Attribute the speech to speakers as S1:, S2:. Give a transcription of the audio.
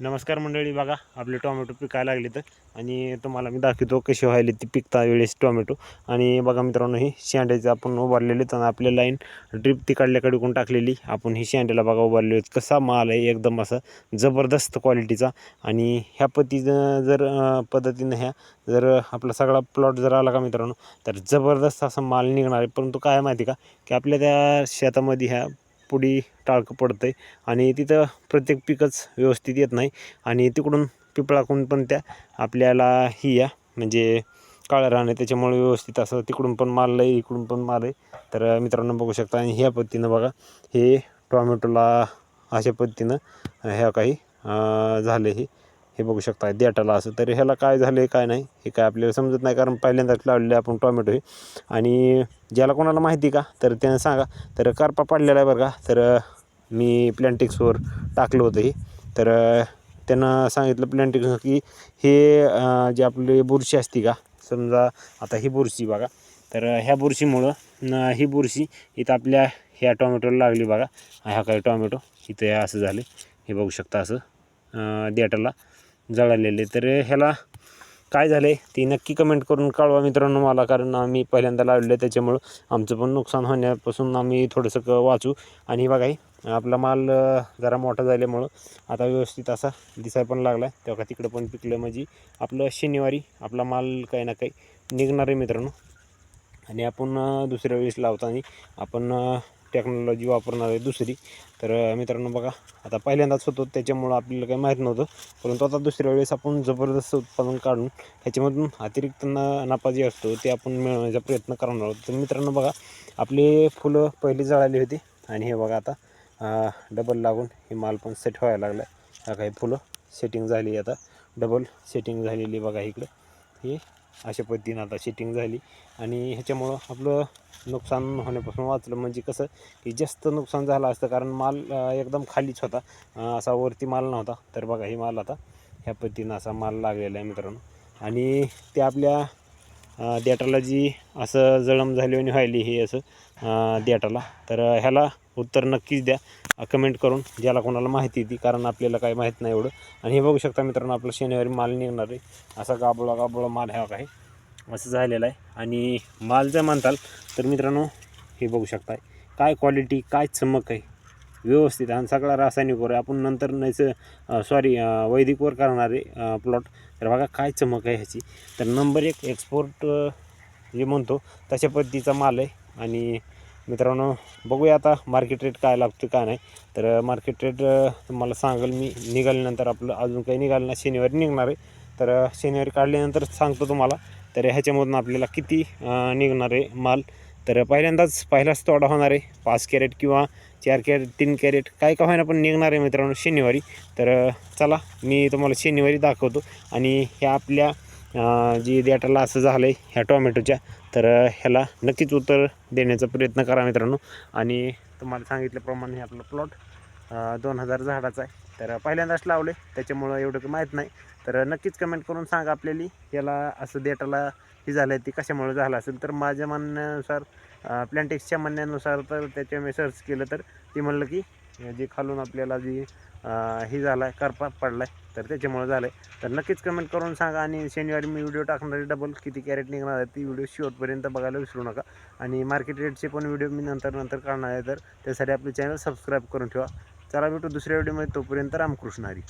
S1: नमस्कार मंडळी बघा आपले टोमॅटो पिकायला लागले तर. आणि तुम्हाला मी दाखवतो कसे व्हायले ती पिकता वेळेस टोमॅटो. आणि बघा मित्रांनो ही शेंड्याचं आपण उभारलेले तर आपल्या लाईन ड्रीप तिकडल्याकडे कोण टाकलेली. आपण ही शेंड्याला बघा उभारले कसा माल आहे एकदम असा जबरदस्त क्वालिटीचा. आणि ह्या पद्धतीनं जर पद्धतीनं ह्या जर आपला सगळा प्लॉट जर आला का मित्रांनो तर जबरदस्त असा माल निघणार आहे. परंतु काय माहिती का की आपल्या त्या शेतामध्ये ह्या पुढी टाळकं पडतं आहे आणि तिथं प्रत्येक पिकच व्यवस्थित येत नाही. आणि तिकडून पिपळाकडून पण त्या आपल्याला ही या म्हणजे काळं राहणं त्याच्यामुळे व्यवस्थित असं तिकडून पण मारलं आहे इकडून पण मारलं आहे. तर मित्रांनो बघू शकता आणि ह्या पद्धतीनं बघा हे टॉमॅटोला अशा पद्धतीनं ह्या काही झालं हे. हे बघू शकता देटाला असं. तर ह्याला काय झालं आहे काय नाही हे काय आपल्याला समजत नाही कारण पहिल्यांदाच लावलेले आपण टॉमॅटो हे. आणि ज्याला कोणाला माहिती का तर त्यानं सांगा. तर करपा पडलेला आहे बरं का. तर मी प्लॅन्टिक्सवर टाकलं होतं हे. तर त्यांना सांगितलं प्लॅन्टिक्स की हे जे आपली बुरशी असते का समजा आता ही बुरशी बघा. तर ह्या बुरशीमुळं ही बुरशी इथं आपल्या ह्या टॉमॅटोला लागली बघा. ह्या काही टॉमॅटो इथं असं झालं हे बघू शकता असं देटाला जळालेले. तर ह्याला काय झालं? आहे ती नक्की कमेंट करून कळवा मित्रांनो मला कारण आम्ही पहिल्यांदा लावलेलं आहे त्याच्यामुळं आमचं पण नुकसान होण्यापासून आम्ही थोडंसं क वाचू. आणि बघा आपला माल जरा मोठा झाल्यामुळं आता व्यवस्थित असा दिसाय पण लागला आहे तेव्हा तिकडं पण पिकलं म्हणजे आपलं शनिवारी आपला माल काही ना काही निघणार आहे मित्रांनो. आणि आपण दुसऱ्या वेळेस लावताना आपण टेक्नॉलॉजी वापरणार आहे दुसरी. तर मित्रांनो बघा आता पहिल्यांदाच होतो त्याच्यामुळं आपल्याला काही माहीत नव्हतं. परंतु आता दुसऱ्या वेळेस आपण जबरदस्त उत्पादन काढून ह्याच्यामधून अतिरिक्त ना नफा जे असतो ते आपण मिळवण्याचा प्रयत्न करणार आहोत. तर मित्रांनो बघा आपले फुलं पहिली जळाली होती. आणि हे बघा आता डबल लागून हे माल पण सेट व्हायला लागला आहे. काही फुलं सेटिंग झाली आता. डबल सेटिंग झालेली बघा इकडं. हे अशा पद्धतीनं आता शेटिंग झाली. आणि ह्याच्यामुळं आपलं नुकसान होण्यापासून वाचलं. म्हणजे कसं की जास्त नुकसान झालं असतं कारण माल एकदम खालीच होता. असा वरती माल नव्हता. तर बघा हे माल आता ह्या पद्धतीनं असा माल लागलेला आहे मित्रांनो. आणि ते आपल्या अं, देटाला जी असं जळम झाली आणि व्हायली हे असं अं, देटाला तर ह्याला उत्तर नक्कीच द्या. कमेंट करून ज्याला कोणाला माहिती ती कारण आपल्याला काही माहीत नाही एवढं. आणि हे बघू शकता मित्रांनो आपलं शनिवारी माल निघणार आहे. असा गाबोळा गाबोळा माल ह्या आहे. असं झालेलं आहे. आणि माल जर म्हणताल तर मित्रांनो हे बघू शकताय. काय क्वालिटी काय चमक आहे. व्यवस्थित आणि सगळा रासायनिकवर आहे. आपण नंतर नाहीचं सॉरी वैदिकवर करणार आहे प्लॉट तर बघा काय चमक आहे ह्याची. तर नंबर एक एक्सपोर्ट जे म्हणतो तशा पद्धतीचा माल आहे. आणि मित्रांनो बघूया आता मार्केट रेट काय लागतो काय नाही. तर मार्केट रेट तुम्हाला सांगेल मी निघाल्यानंतर आपलं अजून काही निघालं ना शनिवारी निघणार आहे. तर शनिवारी काढल्यानंतर सांगतो तुम्हाला. तर ह्याच्यामधून आपल्याला किती निघणार आहे माल? तर पहिल्यांदाच पहिलाच तोडा होणार आहे. पाच कॅरेट किंवा चार कॅरेट तीन कॅरेट काय का होईना पण निघणार आहे मित्रांनो शनिवारी. तर चला मी तुम्हाला शनिवारी दाखवतो. आणि ह्या आपल्या जी देटाला असं झालं आहे ह्या टोमॅटोच्या तर ह्याला नक्कीच उत्तर देण्याचा प्रयत्न करा मित्रांनो. आणि तुम्हाला सांगितल्याप्रमाणे हे आपलं प्लॉट दोन हजार झाडाचा आहे. तर पहिल्यांदाच लावले त्याच्यामुळं एवढं काही माहीत नाही. तर नक्कीच कमेंट करून सांगा आपल्याला याला असं देटाला हे झालं आहे ती कशामुळे झालं असेल? तर माझ्या म्हणण्यानुसार प्लॅन्टेक्सच्या म्हणण्यानुसार तर त्याच्या मी सर्च केलं तर ती म्हणलं की जे खालून आपल्याला जी हे झाला आहे करपा पडला आहे तर त्याच्यामुळे झालं आहे तर नक्कीच कमेंट करून सांगा आणि शनिवारी मी व्हिडिओ टाकणार आहे डबल किती कॅरेट निघणार आहे ती व्हिडिओ शेवटपर्यंत बघायला विसरू नका. आणि मार्केट रेटचे पण व्हिडिओ मी नंतर नंतर काढणार आहे तर त्यासाठी आपले चॅनल सबस्क्राईब करून ठेवा. चला भेटू दुसऱ्या व्हिडिओमध्ये तोपर्यंत रामकृष्ण हरी.